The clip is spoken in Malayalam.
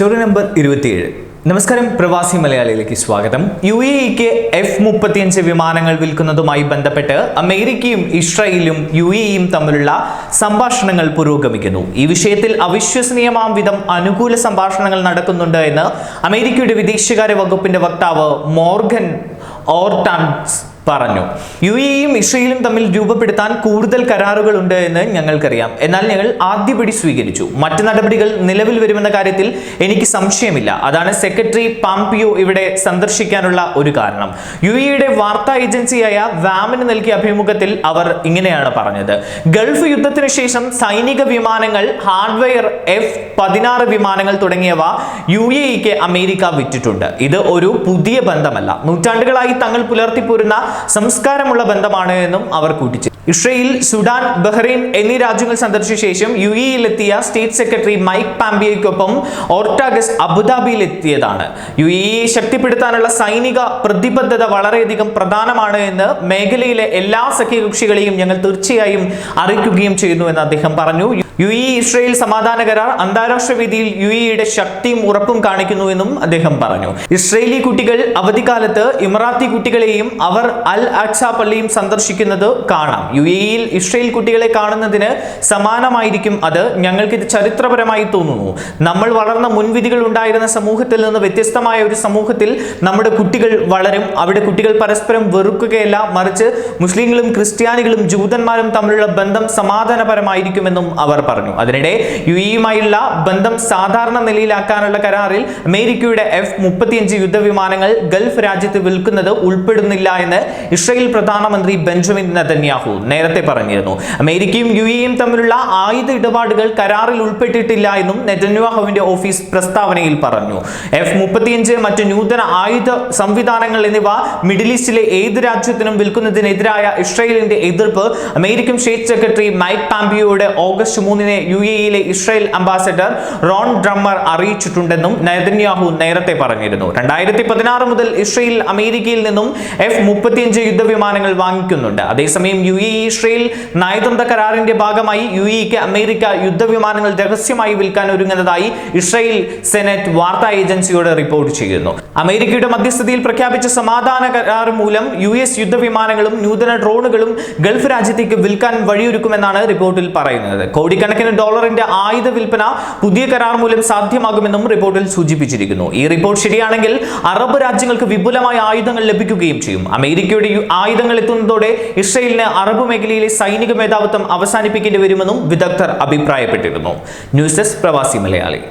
സ്റ്റോറി നമ്പർ ഇരുപത്തിയേഴ്. നമസ്കാരം പ്രവാസി മലയാളിയിലേക്ക് സ്വാഗതം. യു എ ഇക്ക് എഫ് മുപ്പത്തിയഞ്ച് വിമാനങ്ങൾ വിൽക്കുന്നതുമായി ബന്ധപ്പെട്ട് അമേരിക്കയും ഇസ്രായേലും യു എ ഇയും തമ്മിലുള്ള സംഭാഷണങ്ങൾ പുരോഗമിക്കുന്നു. ഈ വിഷയത്തിൽ അവിശ്വസനീയമാം വിധം അനുകൂല സംഭാഷണങ്ങൾ നടക്കുന്നുണ്ട് എന്ന് അമേരിക്കയുടെ വിദേശകാര്യ വകുപ്പിന്റെ വക്താവ് മോർഗൻ ഓർട്ടാൻസ് പറഞ്ഞു. യു എയും ഇസ്രയേലും തമ്മിൽ രൂപപ്പെടുത്താൻ കൂടുതൽ കരാറുകളുണ്ട് എന്ന് ഞങ്ങൾക്കറിയാം. എന്നാൽ ഞങ്ങൾ ആദ്യപടി സ്വീകരിച്ചു. മറ്റ് നടപടികൾ നിലവിൽ വരുമെന്ന കാര്യത്തിൽ എനിക്ക് സംശയമില്ല. അതാണ് സെക്രട്ടറി പാംപിയോ ഇവിടെ സന്ദർശിക്കാനുള്ള ഒരു കാരണം. യു എയുടെ വാർത്താ ഏജൻസിയായ വാമിന് നൽകിയ അഭിമുഖത്തിൽ അവർ ഇങ്ങനെയാണ് പറഞ്ഞത്. ഗൾഫ് യുദ്ധത്തിന് ശേഷം സൈനിക വിമാനങ്ങൾ ഹാർഡ്വെയർ എഫ് പതിനാറ് വിമാനങ്ങൾ തുടങ്ങിയവ യു എക്ക് അമേരിക്ക വിറ്റിട്ടുണ്ട്. ഇത് ഒരു പുതിയ ബന്ധമല്ല. നൂറ്റാണ്ടുകളായി തങ്ങൾ പുലർത്തിപ്പോരുന്ന സംസ്കാരമുള്ള ബന്ധമാണ് എന്നും അവർ കൂട്ടിച്ചു ഇസ്രയേൽ സുഡാൻ ബഹ്റൈൻ എന്നീ രാജ്യങ്ങൾ സന്ദർശിച്ച ശേഷം യു എയിലെത്തിയ സ്റ്റേറ്റ് സെക്രട്ടറി മൈക്ക് പാമ്പിയയ്ക്കൊപ്പം ഓർട്ടാഗസ് അബുദാബിയിൽ എത്തിയതാണ് യു എ ശക്തിപ്പെടുത്താനുള്ള സൈനിക പ്രതിബദ്ധത വളരെയധികം പ്രധാനമാണ് എന്ന് മേഖലയിലെ എല്ലാ സഖ്യകക്ഷികളെയും ഞങ്ങൾ തീർച്ചയായും അറിയിക്കുകയും ചെയ്യുന്നു എന്ന് അദ്ദേഹം പറഞ്ഞു. യു ഇ ഇസ്രയേൽ സമാധാന കരാർ അന്താരാഷ്ട്ര വേദിയിൽ യു ഇയുടെ ശക്തിയും ഉറപ്പും കാണിക്കുന്നുവെന്നും അദ്ദേഹം പറഞ്ഞു. ഇസ്രയേലി കുട്ടികൾ അവധിക്കാലത്ത് ഇമറാത്തി കുട്ടികളെയും അവർ അൽ അക്സ പള്ളിയും സന്ദർശിക്കുന്നത് കാണാം. യു ഇയിൽ ഇസ്രയേൽ കുട്ടികളെ കാണുന്നതിന് സമാനമായിരിക്കും അത് ഞങ്ങൾക്ക് ഇത് ചരിത്രപരമായി തോന്നുന്നു. നമ്മൾ വളർന്ന മുൻവിധികൾ ഉണ്ടായിരുന്ന സമൂഹത്തിൽ നിന്ന് വ്യത്യസ്തമായ ഒരു സമൂഹത്തിൽ നമ്മുടെ കുട്ടികൾ വളരും. അവിടെ കുട്ടികൾ പരസ്പരം വെറുക്കുകയല്ല മറിച്ച് മുസ്ലിങ്ങളും ക്രിസ്ത്യാനികളും ജൂതന്മാരും തമ്മിലുള്ള ബന്ധം സമാധാനപരമായിരിക്കുമെന്നും അവർ പറഞ്ഞു. അതിനിടെ യു ഇയുമായുള്ള ബന്ധം സാധാരണ നിലയിലാക്കാനുള്ള കരാറിൽ അമേരിക്കയുടെ എഫ് മുപ്പത്തിയഞ്ച് യുദ്ധവിമാനങ്ങൾ ഗൾഫ് രാജ്യത്ത് വിൽക്കുന്നത് ഉൾപ്പെടുന്നില്ല എന്ന് ഇസ്രയേൽ പ്രധാനമന്ത്രി ബെഞ്ചമിൻ നെതന്യാഹു നേരത്തെ പറഞ്ഞിരുന്നു. അമേരിക്കയും യു എയും തമ്മിലുള്ള ആയുധ ഇടപാടുകൾ കരാറിൽ ഉൾപ്പെട്ടിട്ടില്ല എന്നും നെതന്യാഹുവിന്റെ ഓഫീസ് പ്രസ്താവനയിൽ പറഞ്ഞു. എഫ് മുപ്പത്തിയഞ്ച് മറ്റ് നൂതന ആയുധ സംവിധാനങ്ങൾ എന്നിവ മിഡിൽ ഈസ്റ്റിലെ ഏത് രാജ്യത്തിനും വിൽക്കുന്നതിനെതിരായ ഇസ്രയേലിന്റെ എതിർപ്പ് അമേരിക്കൻ സ്റ്റേറ്റ് സെക്രട്ടറി മൈക്ക് പാംപിയോയുടെ ഓഗസ്റ്റ് മൂന്നിന് യു എയിലെ ഇസ്രായേൽ അംബാസഡർ റോൺ ഡ്രമ്മർ അറിയിച്ചിട്ടുണ്ടെന്നും നെതന്യാഹു നേരത്തെ പറഞ്ഞിരുന്നു. രണ്ടായിരത്തി പതിനാറ് മുതൽ ഇസ്രയേൽ അമേരിക്കയിൽ നിന്നും എഫ് മുപ്പത്തിയഞ്ച് യുദ്ധവിമാനങ്ങൾ വാങ്ങിക്കുന്നുണ്ട്. അതേസമയം യു എ ഇസ്രയേൽ നയതന്ത്ര കരാറിന്റെ ഭാഗമായി യു എക്ക് അമേരിക്ക യുദ്ധവിമാനങ്ങൾ രഹസ്യമായി വിൽക്കാൻ ഒരുങ്ങുന്നതായി ഇസ്രയേൽ സെനറ്റ് വാർത്താ ഏജൻസിയോട് റിപ്പോർട്ട് ചെയ്യുന്നു. അമേരിക്കയുടെ മധ്യസ്ഥതയിൽ പ്രഖ്യാപിച്ച സമാധാന കരാർ മൂലം യു എസ് യുദ്ധവിമാനങ്ങളും നൂതന ഡ്രോണുകളും ഗൾഫ് രാജ്യത്തേക്ക് വിൽക്കാൻ വഴിയൊരുക്കുമെന്നാണ് റിപ്പോർട്ടിൽ പറയുന്നത്. കോടിക്കണക്കിന് ഡോളറിന്റെ ആയുധ വിൽപ്പന പുതിയ കരാർ മൂലം സാധ്യമാകുമെന്നും റിപ്പോർട്ടിൽ സൂചിപ്പിച്ചിരിക്കുന്നു. ഈ റിപ്പോർട്ട് ശരിയാണെങ്കിൽ അറബ് രാജ്യങ്ങൾക്ക് വിപുലമായ ആയുധങ്ങൾ ലഭിക്കുകയും ചെയ്യും. അമേരിക്കയുടെ ആയുധങ്ങൾ എത്തുന്നതോടെ ഇസ്രയേലിന് അറബ് മേഖലയിലെ സൈനിക മേധാവിത്വം അവസാനിപ്പിക്കേണ്ടി വരുമെന്നും വിദഗ്ധർ അഭിപ്രായപ്പെട്ടിരുന്നു. ന്യൂസ് ഡെസ്ക് പ്രവാസി മലയാളി.